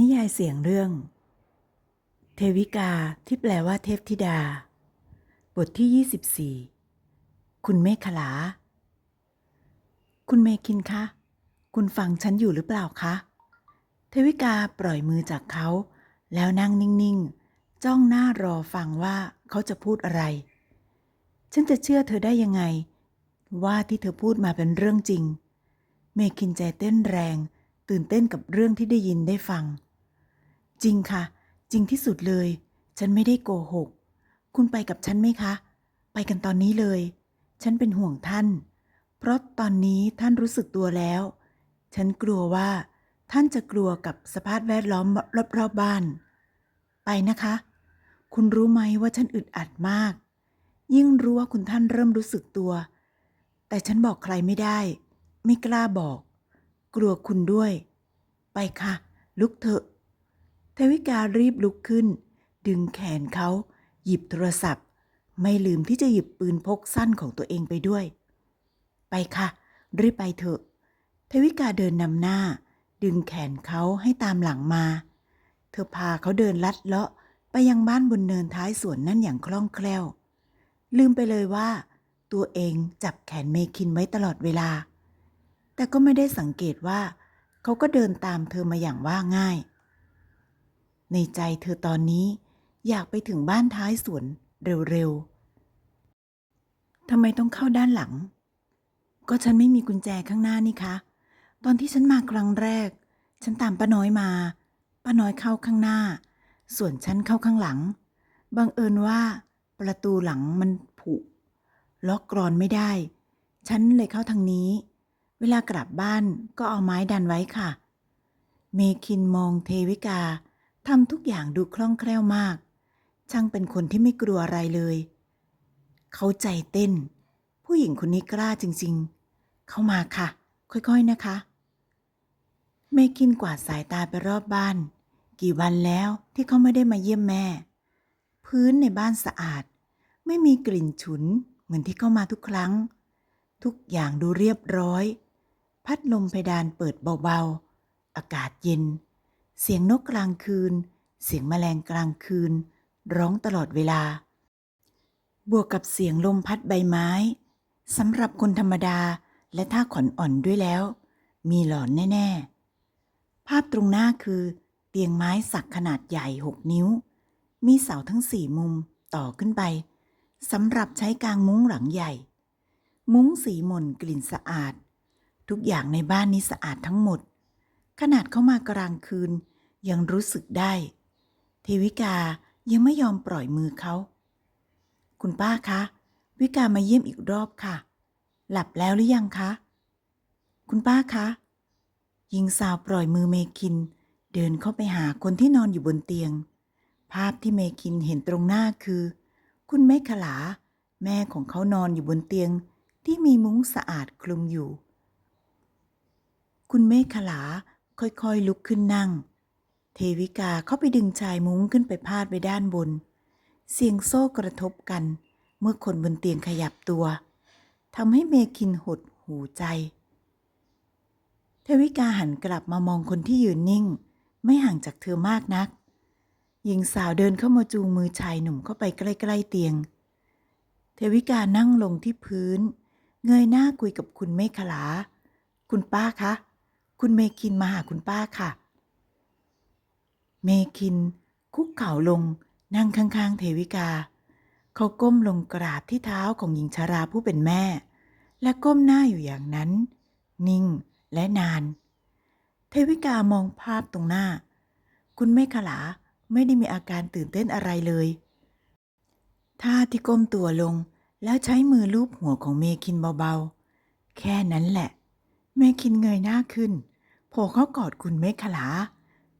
นิยายเสียงเรื่อง เทวิกาที่แปลว่าเทพธิดา บทที่ 24 คุณเมฆขลา คุณเมคินคะ คุณฟังฉันอยู่หรือเปล่าคะ เทวิกาปล่อยมือจากเขา แล้วนั่งนิ่ง ๆ จ้องหน้ารอฟังว่าเขาจะพูดอะไร ฉันจะเชื่อเธอได้ยังไง ว่าที่เธอพูดมาเป็นเรื่องจริง เมคินใจเต้นแรงตื่นเต้นกับเรื่องที่ได้ยินได้ฟัง จริงค่ะ จริงที่สุดเลย ฉันไม่ได้โกหก คุณไปกับฉันไหมคะ ไปกันตอนนี้เลย ฉันเป็นห่วงท่าน เพราะตอนนี้ท่านรู้สึกตัวแล้ว ฉันกลัวว่า ท่านจะกลัวกับสภาพแวดล้อมรอบๆบบ้าน ไปนะคะ คุณรู้ไหมว่าฉันอึดอัดมาก ยิ่งรู้ว่าคุณท่านเริ่มรู้สึกตัว แต่ฉันบอกใครไม่ได้ ไม่กล้าบอก กลัวคุณด้วย ไปค่ะ ลุกเถอะ ทวิการีบลุกขึ้น ดึงแขนเขาหยิบโทรศัพท์ ไม่ลืมที่จะหยิบปืนพกสั้นของตัวเองไปด้วย ไปค่ะ รีบไปเถอะเทวิกาเดินนำหน้า ดึงแขนเขาให้ตามหลังมา เธอพาเขาเดินลัดเลาะไปยังบ้านบนเนินท้ายสวนนั่นอย่างคล่องแคล่ว ลืมไปเลยว่า ตัวเองจับแขนเมคินไว้ตลอดเวลา แต่ก็ไม่ได้สังเกตว่า เขาก็เดินตามเธอมาอย่างว่าง่าย ในใจเธอตอนนี้อยากไปถึงบ้านท้ายสวนเร็วๆทำไมต้องเข้าด้านหลัง ก็ฉันไม่มีกุญแจข้างหน้านี่คะ ตอนที่ฉันมาครั้งแรก ฉันตามป้าน้อยมา ป้าน้อยเข้าข้างหน้า ส่วนฉันเข้าข้างหลัง บังเอิญว่า ประตูหลังมันผุ ล็อกกรอนไม่ได้ ฉันเลยเข้าทางนี้ เวลากลับบ้านก็เอาไม้ดันไว้ค่ะ เมคินมองเทวิกา ทำทุกอย่างดูคล่องแคล่วมาก ช่างเป็นคนที่ไม่กลัวอะไรเลย เขาใจเต้น ผู้หญิงคนนี้กล้าจริงๆ เข้ามาค่ะ ค่อยๆนะคะ เมคินกวาดสายตาไปรอบบ้าน กี่วันแล้วที่เขาไม่ได้มาเยี่ยมแม่ พื้นในบ้านสะอาด ไม่มีกลิ่นฉุนเหมือนที่เข้ามาทุกครั้ง ทุกอย่างดูเรียบร้อย พัดลมเพดานเปิดเบาๆ อากาศเย็น เสียงนกกลางคืน เสียงแมลงกลางคืน ร้องตลอดเวลา บวกกับเสียงลมพัดใบไม้สำหรับคนธรรมดาและท่าขอนอ่อนด้วยแล้ว มีหลอนแน่ ๆ ภาพตรงหน้าคือ เตียงไม้สักขนาดใหญ่หกนิ้ว มีเสาทั้งสี่มุมต่อขึ้นไปสำหรับใช้กางมุ้งหลังใหญ่ มุ้งสีหม่นกลิ่นสะอาด ทุกอย่างในบ้านนี้สะอาดทั้งหมด ขนาดเข้ามากลางคืน ยังรู้สึกได้ เทวิกายังไม่ยอมปล่อยมือเขา คุณป้าคะ วิกามาเยี่ยมอีกรอบค่ะ หลับแล้วหรือยังคะ คุณป้าคะหญิงสาวปล่อยมือเมคิน เดินเข้าไปหาคนที่นอนอยู่บนเตียง ภาพที่เมคินเห็นตรงหน้าคือ คุณเมฆขลา แม่ของเขานอนอยู่บนเตียงที่มีมุ้งสะอาดคลุมอยู่ คุณเมฆขลา ค่อยๆลุกขึ้นนั่ง เทวิกาเข้าไปดึงชายมุ้งขึ้นไปพาดไปด้านบน เสียงโซ่กระทบกัน เมื่อคนบนเตียงขยับตัวทำให้เมคินหดหูใจ เทวิกาหันกลับมามองคนที่ยืนนิ่ง ไม่ห่างจากเธอมากนัก หญิงสาวเดินเข้ามาจูงมือชายหนุ่มเข้าไปใกล้ๆเตียง เทวิกานั่งลงที่พื้น เงยหน้าคุยกับคุณเมฆลา คุณป้าคะ คุณเมคินมาหาคุณป้าค่ะ เมคิน คุกเข่าลงนั่งข้างๆ เทวิกา เขาก้มลงกราบที่เท้าของหญิงชาราผู้เป็นแม่ และก้มหน้าอยู่อย่างนั้น นิ่งและนาน เทวิกามองภาพตรงหน้า คุณเมฆลาไม่ได้มีอาการตื่นเต้นอะไรเลยท่าที่ก้มตัวลงแล้วใช้มือลูบหัวของเมคินเบาๆ แค่นั้นแหละ เมคินเงยหน้าขึ้น โผล่เข้ากอดคุณเมฆลา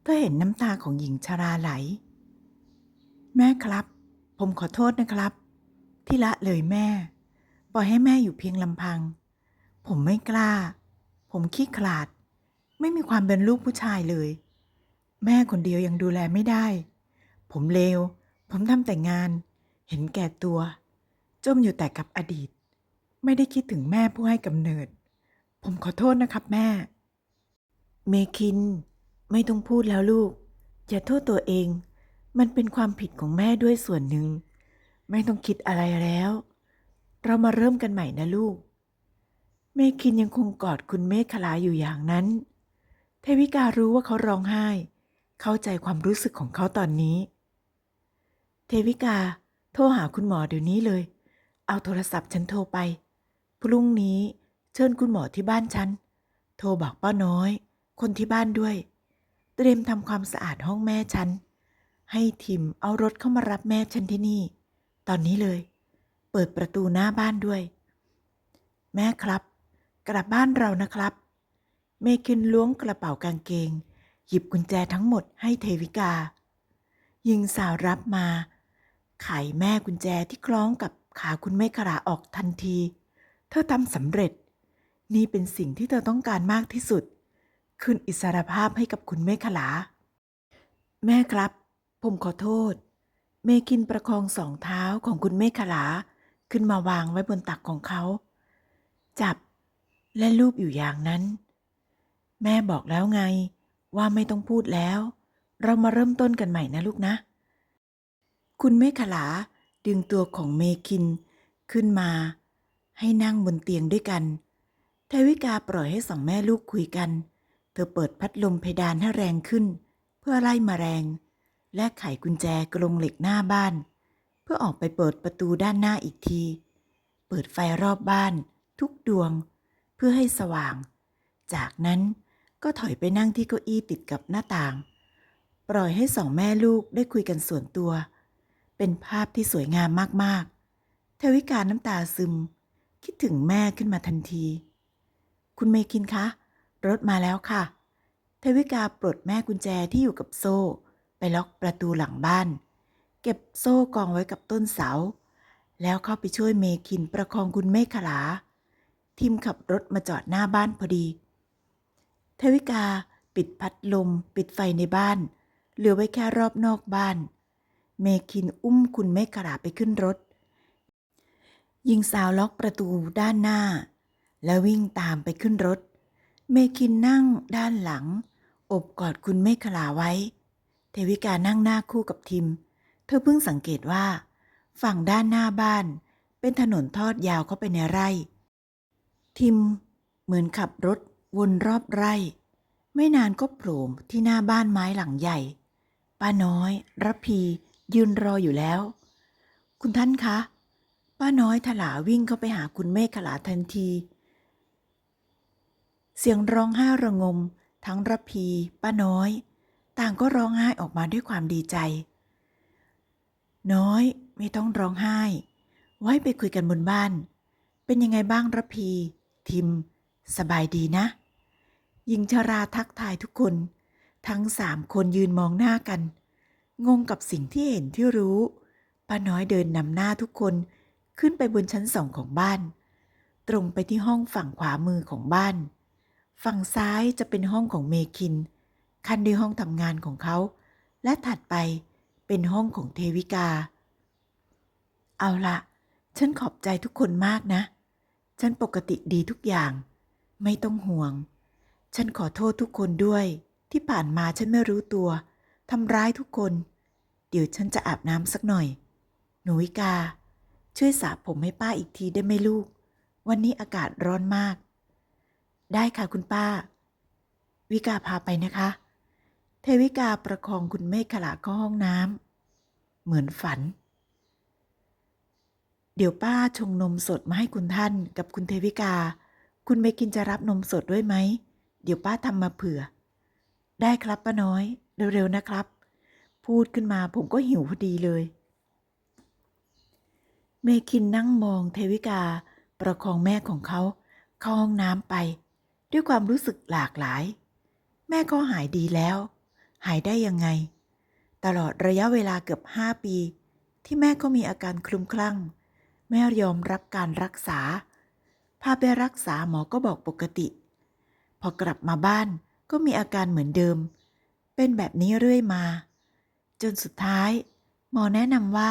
ก็เห็นน้ำตาของหญิงชาราไหล แม่ครับ ผมขอโทษนะครับ ที่ละเลยแม่ ปล่อยให้แม่อยู่เพียงลำพัง ผมไม่กล้า ผมขี้ขลาด ไม่มีความเป็นลูกผู้ชายเลย แม่คนเดียวยังดูแลไม่ได้ ผมเลว ผมทำแต่งาน เห็นแก่ตัว จมอยู่แต่กับอดีต ไม่ได้คิดถึงแม่ผู้ให้กำเนิด ผมขอโทษนะครับแม่ เมคิน ไม่ต้องพูดแล้วลูก อย่าโทษตัวเอง มันเป็นความผิดของแม่ด้วยส่วนหนึ่ง ไม่ต้องคิดอะไรแล้ว เรามาเริ่มกันใหม่นะลูก เมคินยังคงกอดคุณเมฆขลาอยู่อย่างนั้น เทวิการู้ว่าเขาร้องไห้ เข้าใจความรู้สึกของเขาตอนนี้ เทวิกา โทรหาคุณหมอเดี๋ยวนี้เลย เอาโทรศัพท์ฉันโทรไป พรุ่งนี้ เชิญคุณหมอที่บ้านฉัน โทรบอกป้าน้อย คนที่บ้านด้วย เตรียมทำความสะอาดห้องแม่ฉัน ให้ทิมเอารถเข้ามารับแม่ฉันที่นี่ ตอนนี้เลย เปิดประตูหน้าบ้านด้วย แม่ครับ กลับบ้านเรานะครับ เมคินล้วงกระเป๋ากางเกง หยิบกุญแจทั้งหมดให้เทวิกายิงสาวรับมา ไขแม่กุญแจที่คล้องกับขาคุณเมฆราออกทันที เธอทำสำเร็จ นี่เป็นสิ่งที่เธอต้องการมากที่สุด คืนอิสรภาพให้กับคุณเมฆลา แม่ครับ ผมขอโทษ เมคินประคองสองเท้าของคุณเมฆลา ขึ้นมาวางไว้บนตักของเขา จับและลูบอยู่อย่างนั้น แม่บอกแล้วไงว่าไม่ต้องพูดแล้ว เรามาเริ่มต้นกันใหม่นะลูกนะ คุณเมฆลาดึงตัวของเมคินขึ้นมา ให้นั่งบนเตียงด้วยกัน เทวิกาปล่อยให้สองแม่ลูกคุยกัน เธอเปิดพัดลมเพดานให้แรงขึ้น เพื่อไล่มแมลง และไขกุญแจกรงเหล็กหน้าบ้าน เพื่อออกไปเปิดประตูด้านหน้าอีกที เปิดไฟรอบบ้าน ทุกดวง เพื่อให้สว่าง จากนั้นก็ถอยไปนั่งที่เก้าอี้ติดกับหน้าต่าง ปล่อยให้สองแม่ลูกได้คุยกันส่วนตัว เป็นภาพที่สวยงามมากๆเทวิกาน้ำตาซึม คิดถึงแม่ขึ้นมาทันที คุณเมคินคะ รถมาแล้วค่ะเทวิกาปลดแม่กุญแจที่อยู่กับโซ่ ไปล็อกประตูหลังบ้าน เก็บโซ่กองไว้กับต้นเสา แล้วเข้าไปช่วยเมคินประคองคุณเมฆขลาทิมขับรถมาจอดหน้าบ้านพอดีเทวิกาปิดพัดลม ปิดไฟในบ้าน เหลือไว้แค่รอบนอกบ้าน เมคินอุ้มคุณเมฆขลาไปขึ้นรถยิงสาวล็อกประตูด้านหน้า แล้ววิ่งตามไปขึ้นรถ เมคินนั่งด้านหลัง อบกอดคุณเมฆขลาไว้ เทวิกานั่งหน้าคู่กับทิม เธอเพิ่งสังเกตว่า ฝั่งด้านหน้าบ้าน เป็นถนนทอดยาวเข้าไปในไร่ ทิม เหมือนขับรถวนรอบไร่ ไม่นานก็โผล่ที่หน้าบ้านไม้หลังใหญ่ ป้าน้อยรพียืนรออยู่แล้ว คุณท่านคะ ป้าน้อยถลาวิ่งเข้าไปหาคุณเมฆขลาทันที เสียงร้องไห้ระงม ทั้งระพี ป้าน้อย ต่างก็ร้องไห้ออกมาด้วยความดีใจ น้อยไม่ต้องร้องไห้ ไว้ไปคุยกันบนบ้าน เป็นยังไงบ้างระพี ทิม สบายดีนะหญิงชราทักทายทุกคน ทั้งสามคนยืนมองหน้ากัน งงกับสิ่งที่เห็นที่รู้ป้าน้อยเดินนำหน้าทุกคนขึ้นไปบนชั้นสองของบ้าน ตรงไปที่ห้องฝั่งขวามือของบ้าน ฝั่งซ้ายจะเป็นห้องของเมคินคันด้วยห้องทำงานของเขา และถัดไปเป็นห้องของเทวิกา เอาละฉันขอบใจทุกคนมากนะ ฉันปกติดีทุกอย่าง ไม่ต้องห่วง ฉันขอโทษทุกคนด้วย ที่ผ่านมาฉันไม่รู้ตัวทำร้ายทุกคน เดี๋ยวฉันจะอาบน้ำสักหน่อย หนูวิกา ช่วยสระผมให้ป้าอีกทีได้ไหมลูก วันนี้อากาศร้อนมาก ได้ค่ะคุณป้า วิกาพาไปนะคะ เทวิกาประคองคุณเมฆขลาเข้าห้องน้ำเหมือนฝัน เดี๋ยวป้าชงนมสดมาให้คุณท่านกับคุณเทวิกา คุณเมกินจะรับนมสดด้วยไหม เดี๋ยวป้าทำมาเผื่อ ได้ครับป้าน้อย เร็วๆนะครับ พูดขึ้นมาผมก็หิวพอดีเลย เมคินนั่งมองเทวิกาประคองแม่ของเขาเข้าห้องน้ำไป ด้วยความรู้สึกหลากหลาย แม่ก็หายดีแล้ว หายได้ยังไง ตลอดระยะเวลาเกือบห้าปี ที่แม่ก็มีอาการคลุ้มคลั่ง แม่ยอมรับการรักษา พาไปรักษาหมอก็บอกปกติ พอกลับมาบ้านก็มีอาการเหมือนเดิม เป็นแบบนี้เรื่อยมา จนสุดท้าย หมอแนะนำว่า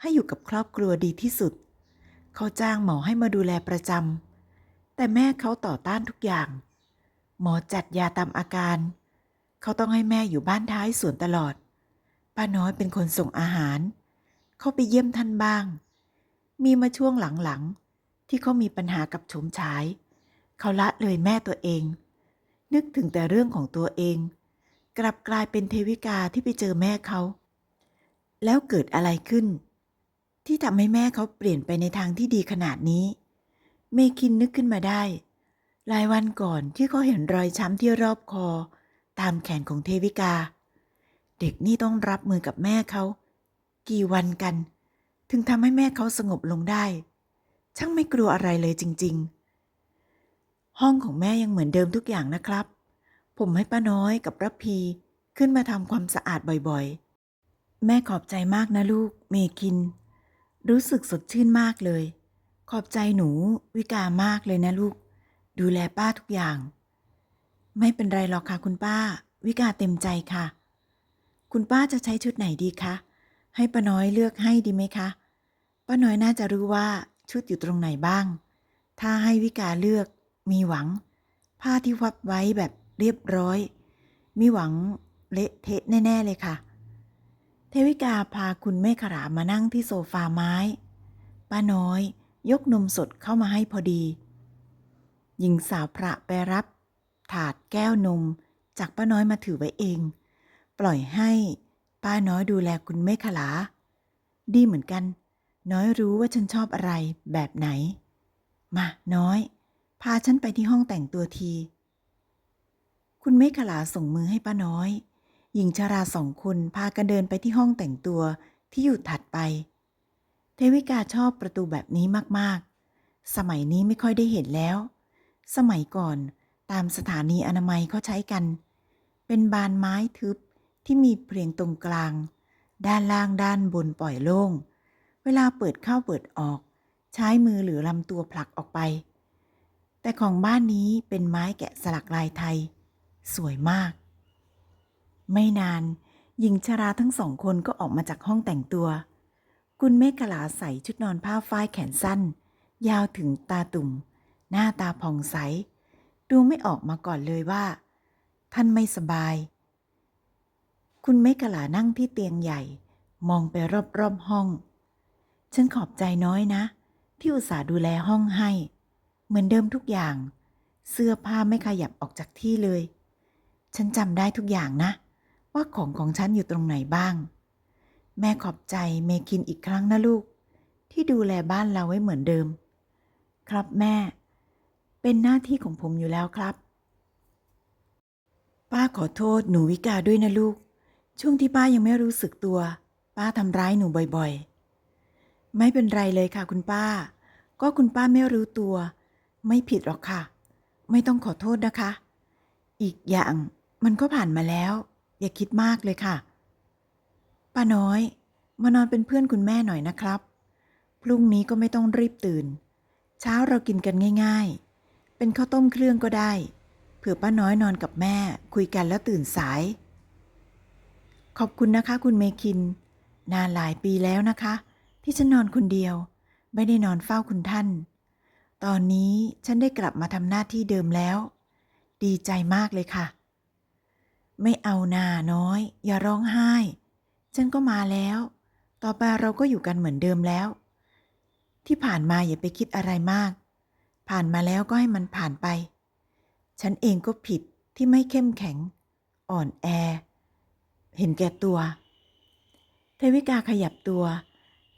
ให้อยู่กับครอบครัวดีที่สุด เขาจ้างหมอให้มาดูแลประจำ แต่แม่เขาต่อต้านทุกอย่าง หมอจัดยาตามอาการ เขาต้องให้แม่อยู่บ้านท้ายสวนตลอด ป้าน้อยเป็นคนส่งอาหาร เขาไปเยี่ยมท่านบ้าง มีมาช่วงหลังๆ ที่เขามีปัญหากับโฉมฉาย เขาละเลยแม่ตัวเอง นึกถึงแต่เรื่องของตัวเอง กลับกลายเป็นเทวิกาที่ไปเจอแม่เขา แล้วเกิดอะไรขึ้น ที่ทำให้แม่เขาเปลี่ยนไปในทางที่ดีขนาดนี้ เมคินนึกขึ้นมาได้ หลายวันก่อนที่เขาเห็นรอยช้ำที่รอบคอ ตามแขนของเทวิกา เด็กนี่ต้องรับมือกับแม่เขา กี่วันกัน ถึงทำให้แม่เขาสงบลงได้ ช่างไม่กลัวอะไรเลยจริง ๆ ห้องของแม่ยังเหมือนเดิมทุกอย่างนะครับ ผมให้ป้าน้อยกับรับพีขึ้นมาทำความสะอาดบ่อยๆ แม่ขอบใจมากนะลูก เมคิน รู้สึกสดชื่นมากเลย ขอบใจหนูวิกามากเลยนะลูก ดูแลป้าทุกอย่าง ไม่เป็นไรหรอกค่ะคุณป้า วิกาเต็มใจค่ะ คุณป้าจะใช้ชุดไหนดีคะ ให้ป้าน้อยเลือกให้ดีไหมคะ ป้าน้อยน่าจะรู้ว่าชุดอยู่ตรงไหนบ้าง ถ้าให้วิกาเลือก มีหวัง ผ้าที่วับไว้แบบเรียบร้อย มีหวังเละเทะแน่ ๆ เลยค่ะ เทวิกาพาคุณเมฆขรามานั่งที่โซฟาไม้ ป้าน้อย ยกนมสดเข้ามาให้พอดี หญิงสาวพระไปรับ ถาดแก้วนมจากป้าน้อยมาถือไว้เอง ปล่อยให้ป้าน้อยดูแลคุณเมฆขลา ดีเหมือนกัน น้อยรู้ว่าฉันชอบอะไรแบบไหน มาน้อย พาฉันไปที่ห้องแต่งตัวที คุณเมฆขลาส่งมือให้ป้าน้อย หญิงชราสองคนพากันเดินไปที่ห้องแต่งตัวที่อยู่ถัดไป เทวิกาชอบประตูแบบนี้มากๆ สมัยนี้ไม่ค่อยได้เห็นแล้ว สมัยก่อนตามสถานีอนามัยเขาใช้กัน เป็นบานไม้ทึบที่มีเพลียงตรงกลาง ด้านล่างด้านบนปล่อยโล่ง เวลาเปิดเข้าเปิดออก ใช้มือหรือลำตัวผลักออกไป แต่ของบ้านนี้เป็นไม้แกะสลักลายไทย สวยมาก ไม่นานหญิงชราทั้งสองคนก็ออกมาจากห้องแต่งตัว คุณเมฆกลาใส่ชุดนอนผ้าฝ้ายแขนสั้น ยาวถึงตาตุ่ม หน้าตาผ่องใส ดูไม่ออกมาก่อนเลยว่า ท่านไม่สบาย คุณเมฆกลานั่งที่เตียงใหญ่ มองไปรอบๆห้อง ฉันขอบใจน้อยนะ ที่อุตส่าห์ดูแลห้องให้ เหมือนเดิมทุกอย่าง เสื้อผ้าไม่ขยับออกจากที่เลย ฉันจำได้ทุกอย่างนะ ว่าของของฉันอยู่ตรงไหนบ้าง แม่ขอบใจเมคินอีกครั้งนะลูก ที่ดูแลบ้านเราไว้เหมือนเดิม ครับแม่ เป็นหน้าที่ของผมอยู่แล้วครับ ป้าขอโทษหนูวิกาด้วยนะลูก ช่วงที่ป้ายังไม่รู้สึกตัว ป้าทำร้ายหนูบ่อยๆ ไม่เป็นไรเลยค่ะคุณป้า ก็คุณป้าไม่รู้ตัว ไม่ผิดหรอกค่ะ ไม่ต้องขอโทษนะคะ อีกอย่างมันก็ผ่านมาแล้ว อย่าคิดมากเลยค่ะ ป้าน้อย มานอนเป็นเพื่อนคุณแม่หน่อยนะครับ พรุ่งนี้ก็ไม่ต้องรีบตื่น เช้าเรากินกันง่าย ๆ เป็นข้าวต้มเครื่องก็ได้ เผื่อป้าน้อยนอนกับแม่ คุยกันแล้วตื่นสาย ขอบคุณนะคะคุณเมคิน นานหลายปีแล้วนะคะ ที่ฉันนอนคนเดียว ไม่ได้นอนเฝ้าคุณท่าน ตอนนี้ฉันได้กลับมาทำหน้าที่เดิมแล้ว ดีใจมากเลยค่ะ ไม่เอานาน้อย อย่าร้องไห้ ฉันก็มาแล้ว ต่อไปเราก็อยู่กันเหมือนเดิมแล้ว ที่ผ่านมาอย่าไปคิดอะไรมาก ผ่านมาแล้วก็ให้มันผ่านไป ฉันเองก็ผิดที่ไม่เข้มแข็ง อ่อนแอ เห็นแก่ตัว เทวิกาขยับตัว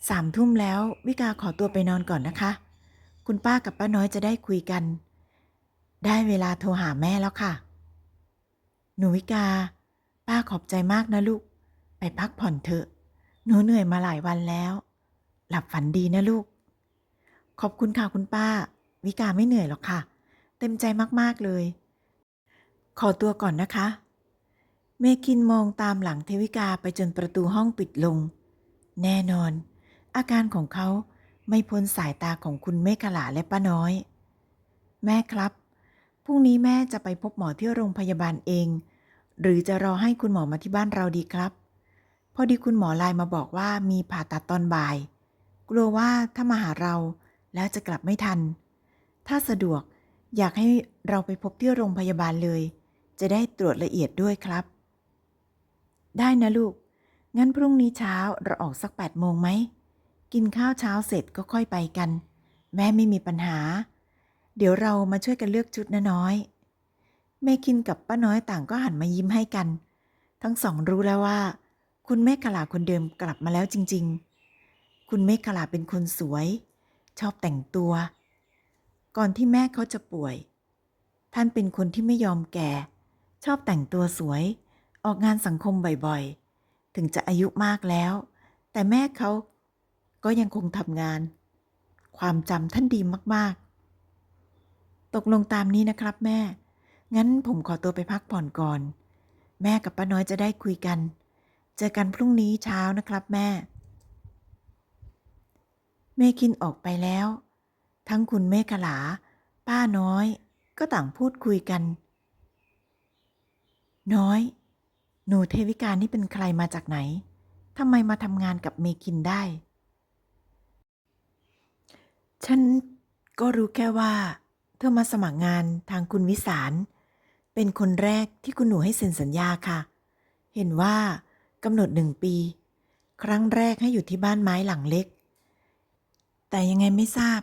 สามทุ่มแล้ววิกาขอตัวไปนอนก่อนนะคะ คุณป้ากับป้าน้อยจะได้คุยกัน ได้เวลาโทรหาแม่แล้วค่ะ หนูวิกา ป้าขอบใจมากนะลูก ไปพักผ่อนเถอะ หนูเหนื่อยมาหลายวันแล้ว หลับฝันดีนะลูก ขอบคุณค่ะคุณป้า วิกาไม่เหนื่อยหรอกค่ะ เต็มใจมากๆเลย ขอตัวก่อนนะคะ เมคินมองตามหลังเทวิกาไปจนประตูห้องปิดลง แน่นอน อาการของเขาไม่พ้นสายตาของคุณเมฆขลาและป้าน้อย แม่ครับ พรุ่งนี้แม่จะไปพบหมอที่โรงพยาบาลเอง หรือจะรอให้คุณหมอมาที่บ้านเราดีครับ พอดีคุณหมอไลน์มาบอกว่ามีผ่าตัดตอนบ่าย กลัวว่าถ้ามาหาเราแล้วจะกลับไม่ทัน ถ้าสะดวกอยากให้เราไปพบที่โรงพยาบาลเลย จะได้ตรวจละเอียดด้วยครับ ได้นะลูก งั้นพรุ่งนี้เช้าเราออกสักแปดโมงไหม กินข้าวเช้าเสร็จก็ค่อยไปกัน แม่ไม่มีปัญหา เดี๋ยวเรามาช่วยกันเลือกชุดนะน้อยแม่คินกับป้าน้อยต่างก็หันมายิ้มให้กัน ทั้งสองรู้แล้วว่า คุณแม่ขลาคนเดิมกลับมาแล้วจริง ๆ คุณแม่ขลาเป็นคนสวย ชอบแต่งตัว ก่อนที่แม่เขาจะป่วย ท่านเป็นคนที่ไม่ยอมแก่ ชอบแต่งตัวสวย ออกงานสังคมบ่อยๆ ถึงจะอายุมากแล้ว แต่แม่เขาก็ยังคงทำงาน ความจำท่านดีมากๆ ตกลงตามนี้นะครับแม่ งั้นผมขอตัวไปพักผ่อนก่อน แม่กับป้าน้อยจะได้คุยกัน เจอกันพรุ่งนี้เช้านะครับแม่ เมคินออกไปแล้ว ทั้งคุณเมฆลา ป้าน้อย ก็ต่างพูดคุยกัน น้อย หนูเทวิการนี่เป็นใครมาจากไหนทำไมมาทำงานกับเมคินได้ ฉันก็รู้แค่ว่า เธอมาสมัครงานทางคุณวิสาร เป็นคนแรกที่คุณหนูให้เซ็นสัญญาค่ะ เห็นว่า กำหนดหนึ่งปี ครั้งแรกให้อยู่ที่บ้านไม้หลังเล็ก แต่ยังไงไม่ทราบ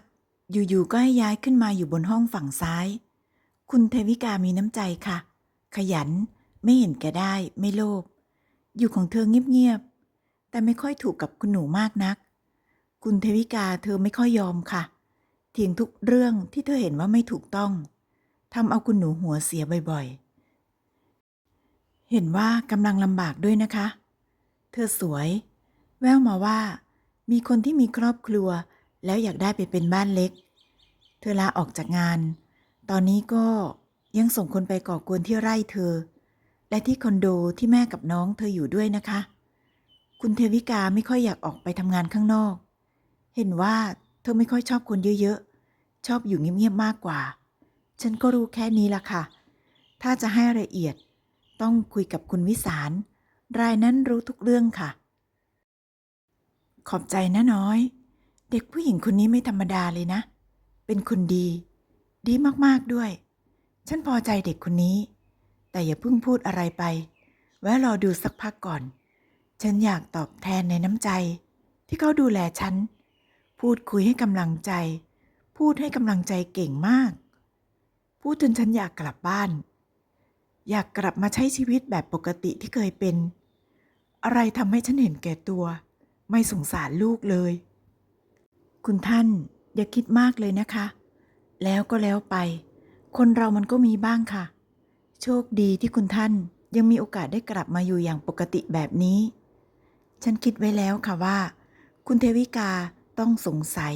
อยู่ๆก็ให้ย้ายขึ้นมาอยู่บนห้องฝั่งซ้าย คุณเทวิกามีน้ำใจค่ะ ขยันไม่เห็นแก่ได้ไม่โลภอยู่ของเธอเงียบๆแต่ไม่ค่อยถูกกับคุณหนูมากนัก คุณเทวิกาเธอไม่ค่อยยอมค่ะเถียงทุกเรื่องที่เธอเห็นว่าไม่ถูกต้องทำเอาคุณหนูหัวเสียบ่อยๆ เห็นว่ากำลังลำบากด้วยนะคะ เธอสวย แววมาว่า มีคนที่มีครอบครัว แล้วอยากได้ไปเป็นบ้านเล็ก เธอลาออกจากงาน ตอนนี้ก็ยังส่งคนไปก่อกวนที่ไร่เธอ และที่คอนโดที่แม่กับน้องเธออยู่ด้วยนะคะ คุณเทวิกาไม่ค่อยอยากออกไปทำงานข้างนอก เห็นว่าเธอไม่ค่อยชอบคนเยอะๆ ชอบอยู่เงียบๆมากกว่า ฉันก็รู้แค่นี้ละค่ะ ถ้าจะให้ละเอียดต้องคุยกับคุณวิสาร รายนั้นรู้ทุกเรื่องค่ะ ขอบใจนะน้อย เด็กผู้หญิงคนนี้ไม่ธรรมดาเลยนะ เป็นคนดี ดีมากๆด้วย ฉันพอใจเด็กคนนี้ แต่อย่าเพิ่งพูดอะไรไป แวะรอดูสักพักก่อน ฉันอยากตอบแทนในน้ำใจ ที่เขาดูแลฉัน พูดคุยให้กำลังใจ พูดให้กำลังใจเก่งมาก พูดจนฉันอยากกลับบ้านอยากกลับมาใช้ชีวิตแบบปกติที่เคยเป็น อะไรทำให้ฉันเห็นแก่ตัว ไม่สงสารลูกเลย คุณท่านอย่าคิดมากเลยนะคะ แล้วก็แล้วไป คนเรามันก็มีบ้างค่ะ โชคดีที่คุณท่านยังมีโอกาสได้กลับมาอยู่อย่างปกติแบบนี้ ฉันคิดไว้แล้วค่ะว่า คุณเทวิกาต้องสงสัย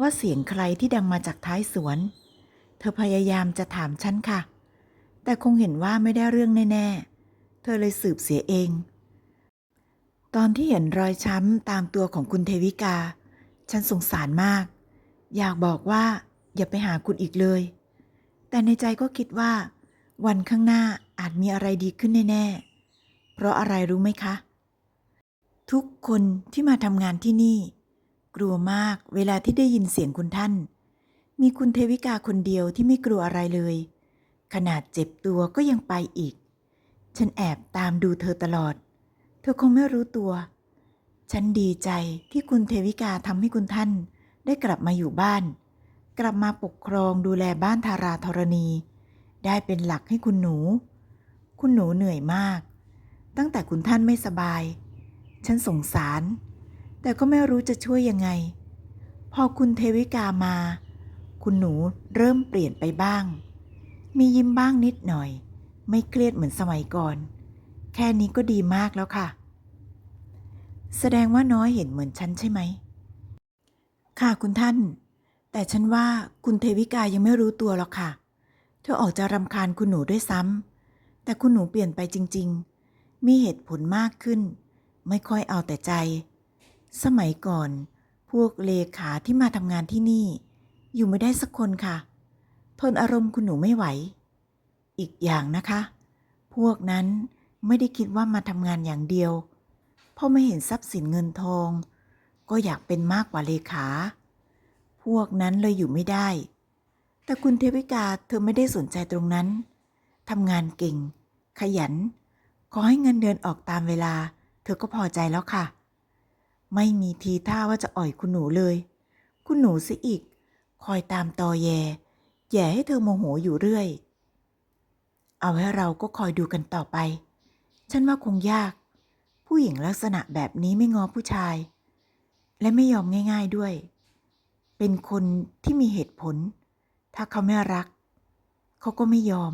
ว่าเสียงใครที่ดังมาจากท้ายสวน เธอพยายามจะถามฉันค่ะ แต่คงเห็นว่าไม่ได้เรื่องแน่ ๆ เธอเลยสืบเสียเอง ตอนที่เห็นรอยช้ำตามตัวของคุณเทวิกา ฉันสงสารมาก อยากบอกว่าอย่าไปหาคุณอีกเลย แต่ในใจก็คิดว่า วันข้างหน้าอาจมีอะไรดีขึ้นแน่ ๆ เพราะอะไรรู้ไหมคะ ทุกคนที่มาทำงานที่นี่ กลัวมากเวลาที่ได้ยินเสียงคุณท่าน มีคุณเทวิกาคนเดียวที่ไม่กลัวอะไรเลย ขนาดเจ็บตัวก็ยังไปอีก ฉันแอบตามดูเธอตลอด เธอคงไม่รู้ตัว ฉันดีใจที่คุณเทวิกาทำให้คุณท่านได้กลับมาอยู่บ้าน กลับมาปกครองดูแลบ้านทาราธรณี ได้เป็นหลักให้คุณหนู คุณหนูเหนื่อยมาก ตั้งแต่คุณท่านไม่สบาย ฉันสงสาร แต่ก็ไม่รู้จะช่วยยังไง พอคุณเทวิกามา คุณหนูเริ่มเปลี่ยนไปบ้าง มียิ้มบ้างนิดหน่อย ไม่เครียดเหมือนสมัยก่อน แค่นี้ก็ดีมากแล้วค่ะ แสดงว่าน้อยเห็นเหมือนฉันใช่ไหม ค่ะคุณท่าน แต่ฉันว่าคุณเทวิกายังไม่รู้ตัวหรอกค่ะ เธอออกจะรำคาญคุณหนูด้วยซ้ำ แต่คุณหนูเปลี่ยนไปจริง ๆ มีเหตุผลมากขึ้น ไม่ค่อยเอาแต่ใจ สมัยก่อน พวกเลขาที่มาทำงานที่นี่ อยู่ไม่ได้สักคนค่ะ ทนอารมณ์คุณหนูไม่ไหว อีกอย่างนะคะ พวกนั้น ไม่ได้คิดว่ามาทำงานอย่างเดียวพอไม่เห็นทรัพย์สินเงินทอง ก็อยากเป็นมากกว่าเลขา พวกนั้นเลยอยู่ไม่ได้ แต่คุณเทวิกาเธอไม่ได้สนใจตรงนั้นทำงานเก่ง ขยัน ขอให้เงินเดือนออกตามเวลา เธอก็พอใจแล้วค่ะ ไม่มีทีท่าว่าจะอ่อยคุณหนูเลย คุณหนูสิอีก คอยตามตอแย แย่ให้เธอโมโหอยู่เรื่อย เอาให้เราก็คอยดูกันต่อไป ฉันว่าคงยาก ผู้หญิงลักษณะแบบนี้ไม่งอผู้ชาย และไม่ยอมง่าย ๆด้วย เป็นคนที่มีเหตุผล ถ้าเขาไม่รัก เขาก็ไม่ยอม